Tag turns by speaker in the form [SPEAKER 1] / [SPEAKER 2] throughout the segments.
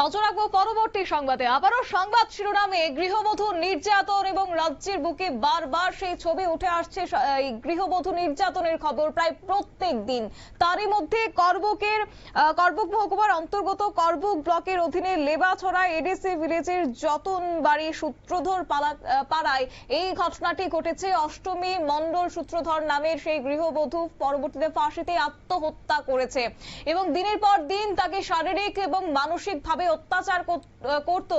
[SPEAKER 1] নজর রাখব পরবর্তী সংবাদে। আবারও সংবাদ শিরোনামে গৃহবধূ নির্যাতন এবং রাজ্যের বুকে বারবার সেই ছবি উঠে আসছে গৃহবধূ নির্যাতনের খবর প্রায় প্রত্যেক দিন। তারই মধ্যে করবুকের করবুক মহকুমার অন্তর্গত করবুক ব্লকের অধীনে লেবাছড়া এডিসি ভিলেজের যতন বাড়ি সূত্রধর পাড়ায় এই ঘটনাটি ঘটেছে। অষ্টমী মণ্ডল সূত্রধর নামের সেই গৃহবধূ পরবর্তীতে ফাঁসিতে আত্মহত্যা করেছে এবং দিনের পর দিন তাকে শারীরিক এবং মানসিক ভাবে অত্যাচার করত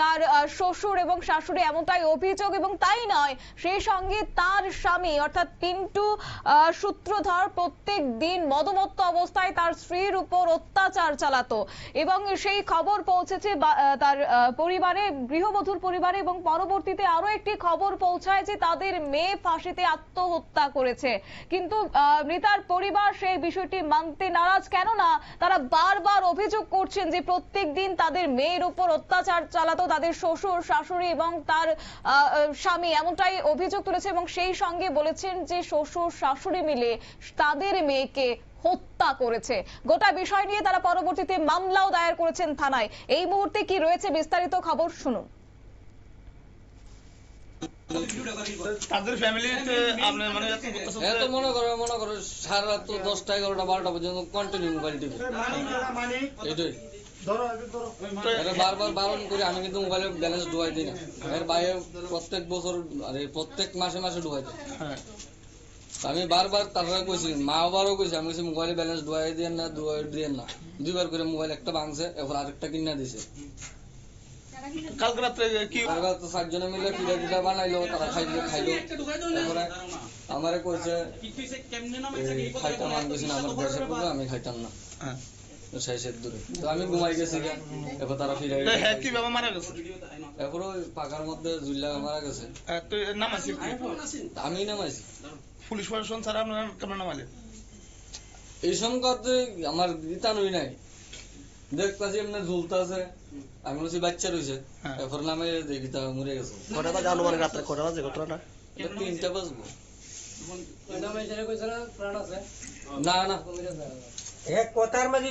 [SPEAKER 1] তার শ্বশুর এবং শাশুড়ি এমনটাই অভিযোগ এবং তাই নয়, সেই সঙ্গে তার স্বামী অর্থাৎ পিন্টু সূত্রধর প্রত্যেক দিন মদমত্ত অবস্থায় তার স্ত্রীর উপর অত্যাচার চালাতো এবং সেই খবর পৌঁছেছে তার পরিবারে, গৃহবধূর পরিবারে এবং পরবর্তীতে আরও একটি খবর পৌঁছায় যে তাদের মেয়ে ফাঁসিতে আত্মহত্যা করেছে। কিন্তু মৃতার পরিবার সেই বিষয়টি মানতে নারাজ কেননা তারা বারবার অভিযোগ করছেন যে প্রত্যেক দিন তাদের মেয়ের উপর অত্যাচার চালাতো তাদের শ্বশুর শাশুড়ি এবং তার স্বামী এমনটাই অভিযোগ তুলেছে এবং সেই সঙ্গে বলেছেন যে শ্বশুর শাশুড়ি মিলে তাদের মেয়েকে হত্যা করেছে। গোটা বিষয় নিয়ে তারা পরবর্তীতে মামলাও দায়ের করেছেন থানায়। এই মুহূর্তে কি রয়েছে বিস্তারিত খবর শুনুন।
[SPEAKER 2] তাদের ফ্যামিলিতে আপনি মানে এত
[SPEAKER 3] মনে করো মনে করো সারা রাত তো দশটা এগারোটা বারোটা পর্যন্ত কন্টিনিউ মোবাইল টিপে। এইটাই। এটা বারবার বারণ করে আমি কিন্তু মোবাইলে ব্যালেন্স ডুবাই দিই না। এর বাইরে প্রত্যেক বছর আরে প্রত্যেক মাসে মাসে ডুবাই দিই
[SPEAKER 2] হ্যাঁ।
[SPEAKER 3] আমি বারবার তারা কইছি মা বাবারও কইছি আমি কইছি মোবাইলে ব্যালেন্স ডুবাই দিয়েন না ডুবাই দিয়েন না। দুইবার করে মোবাইল একটা ভাঙছে এরপর আরেকটা কিনা দিছে।
[SPEAKER 2] কালকে রাত্রে কি
[SPEAKER 3] তারা তো চারজনে মিলে পিঠা টিঠা বানাইলো তারা খাইলো খাইলো। তারপরে আমারে কইছে খাইতাম আমি কইছি? না, আমার গ্যাসের আমি খাইতাম না।
[SPEAKER 2] হ্যাঁ।
[SPEAKER 3] শেষের দূরে। তো আমি ঘুমাই গেছি এরপর তারা ফিরে
[SPEAKER 2] তো বাবা মারা গেছে?
[SPEAKER 3] এরপর ওই পাকার মধ্যে জুল্লা মারা গেছে।
[SPEAKER 2] তো এর নাম আছে কি?
[SPEAKER 3] আমি নামাইছি।
[SPEAKER 2] পুলিশ প্রশাসন ছাড়া আপনার কেমন নামালে
[SPEAKER 3] এই সংকটে আমার ইতানুই নাই। দেখতাছি এমনি ঝুলতাছে আমি বলছি বাচ্চা রয়েছে
[SPEAKER 2] হ্যাঁ।
[SPEAKER 3] এরপর নামে দেখি তা মরে গেছে।
[SPEAKER 4] কটা বাজে আনুমানিক রাত্রে কটা বাজে ঘটনাটা
[SPEAKER 3] তিনটা বাজবো। না না
[SPEAKER 4] এক কথার মাঝে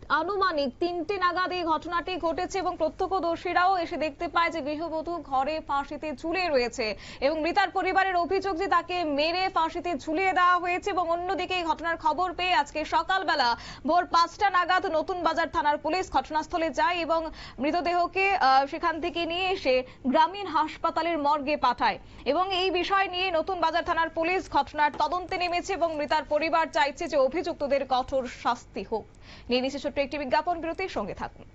[SPEAKER 1] আনুমানিক তিনটে নাগাদ এই ঘটনাটি ঘটেছে এবং প্রত্যক্ষদর্শীরাও এসে দেখতে পায় যে গৃহবধূ ঘরে ফাঁসিতে ঝুলে রয়েছে এবং মৃতার পরিবারের অভিযোগ যে তাকে মেরে ফাঁসিতে ঝুলিয়ে দেওয়া হয়েছে এবং অন্যদিকে এই ঘটনার খবর পেয়ে আজকে সকালবেলা ভোর পাঁচটা নাগাদ নতুন বাজার থানার পুলিশ ঘটনাস্থলে যায় এবং মৃতদেহকে সেখান থেকে নিয়ে এসে গ্রামীণ হাসপাতালের মর্গে পাঠায়। এবং এই বিষয় নিয়ে নতুন বাজার থানার পুলিশ ঘটনার তদন্তে নেমেছে এবং মৃতার পরিবার চাইছে যে অভিযুক্তদের কঠোর শাস্তি হোক। নিয়ে একটি বিজ্ঞাপন বিরতির সঙ্গে থাকুন।